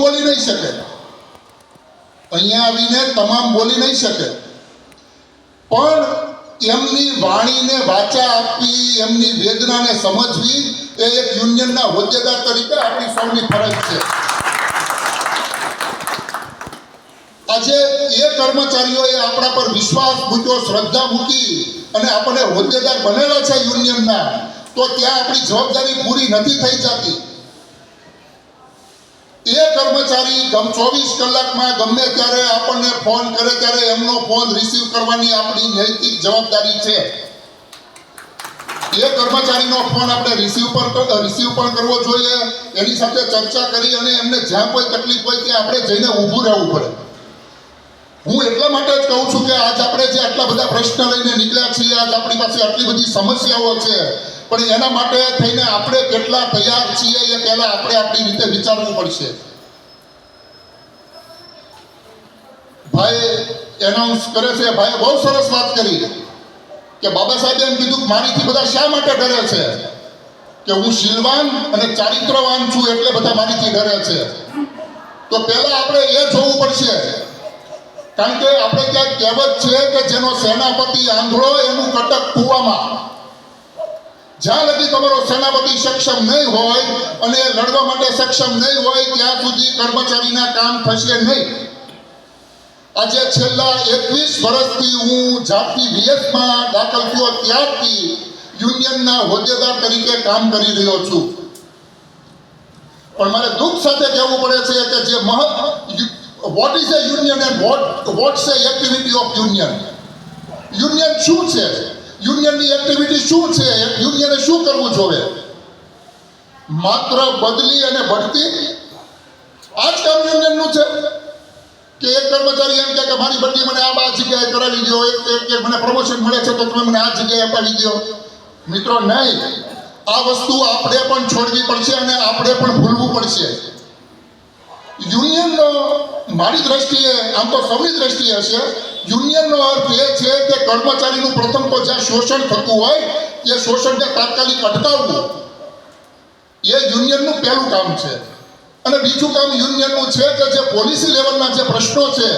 બોલી નહીં શકે. અહીંયા આવીને તમામ બોલી નહીં શકે. પણ એમની વાણીને વાચા આપવી એમની વેદનાને સમજવી એ એક યુનિયનના હોદ્દેદાર તરીકે આપણી સૌની ફરજ છે. આજે એ કર્મચારીઓએ આપણા પર વિશ્વાસ મૂક્યો, શ્રદ્ધા મૂકી અને આપણને હોદ્દેદાર બનેલા છે યુનિયનના, તો ત્યાં આપણી જવાબદારી પૂરી નથી થઈ જતી. કર્મચારી ગમ ચોવીસ કલાકમાં ગમે ત્યારે આપણને ફોન કરે ત્યારે એમનો ફોન રિસીવ કરવાની આપણી નૈતિક જવાબદારી છે. એ કર્મચારીનો ફોન આપણે રિસીવ પર રિસીવ પણ કરવો જોઈએ. એની સાથે ચર્ચા કરી અને એમને જ્યાં કોઈ તકલીફ હોય ત્યાં આપણે જઈને ઊભું રહેવું પડે. હું એટલા માટે જ કહું છું કે આજ આપણે જે આટલા બધા પ્રશ્ન લઈને નીકળ્યા છીએ, આજ આપણી પાસે આટલી બધી સમસ્યાઓ છે. પણ એના માટે થઈને આપણે કેટલા તૈયાર છીએ એ પહેલા આપણે આપણી રીતે વિચારવું પડશે ભાઈ એનાઉન્સ કરે છે ભાઈ બહુ સરસ વાત કરી કે બાબા સાહેબે એમ કીધું મારીથી બધા શા માટે ડરે છે? કે હું શીલવાન અને ચારિત્રવાન છું એટલે બધા મારીથી ડરે છે. તો પહેલા આપણે એ જોવું પડશે. કારણ કે આપણે ત્યાં કહેવત છે કે જેનો સેનાપતિ આંધળો, એનું કટક કૂવામાં. જ્યાં લગી તમારો સેનાપતિ સક્ષમ નહીં હોય અને લડવા માટે સક્ષમ નહીં હોય, ત્યાં સુધી કર્મચારીના કામ થશે નહીં. આજે છેલ્લા એકવીસ વર્ષથી હું જાતિ વીએસમાં દાખલ થયો ત્યારથી યુનિયનના હોદ્દેદાર તરીકે કામ કરી રહ્યો છું. પણ મારે દુઃખ સાથે કહેવું પડે છે કે જે મહ what is a union and what what's a activity of union union શું છે? યુનિયનની એક્ટિવિટી શું છે? યુનિયને શું કરવું જોઈએ માત્ર બદલી અને ભરતી આ યુનિયનનું છે? કે એક કર્મચારી એમ કે મારી બદલી મને આ આ જગ્યાએ કરાવી દો એક કે મને પ્રમોશન મળે છે તો તમે મને આ જગ્યાએ અપાવી દો મિત્રો, નહીં. આ વસ્તુ આપણે પણ છોડવી પડશે અને આપણે પણ ભૂલવું પડશે. યુનિયનનો, મારી દ્રષ્ટિએ, આમ તો સૌની દ્રષ્ટિએ હશે, યુનિયનનો અર્થ એ છે કે કર્મચારીનું પ્રથમ તો જ્યાં શોષણ થતું હોય, એ શોષણને તાત્કાલિક અટકાવવું. એ યુનિયનનું પહેલું કામ છે. અને બીજું કામ યુનિયનનું છે કે જે પોલિસી લેવલના જે પ્રશ્નો છે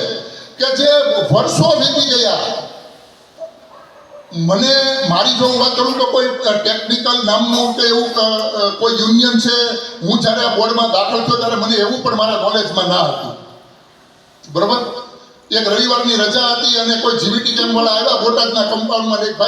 કે જે વર્ષો વીતી ગયા. મને મારી જો વાત કરું તો કોઈ ટેકનિકલ નામનું કે એવું કોઈ યુનિયન છે, હું જ્યારે આ બોર્ડમાં દાખલ થયો ત્યારે મને એવું પણ મારા નોલેજમાં ના હતું. બરોબર? એક રવિવારની રજા હતી અને કોઈ જીવીટી કેમ્પવાળા આવ્યા બોટાદના કમ્પાઉન્ડમાં એક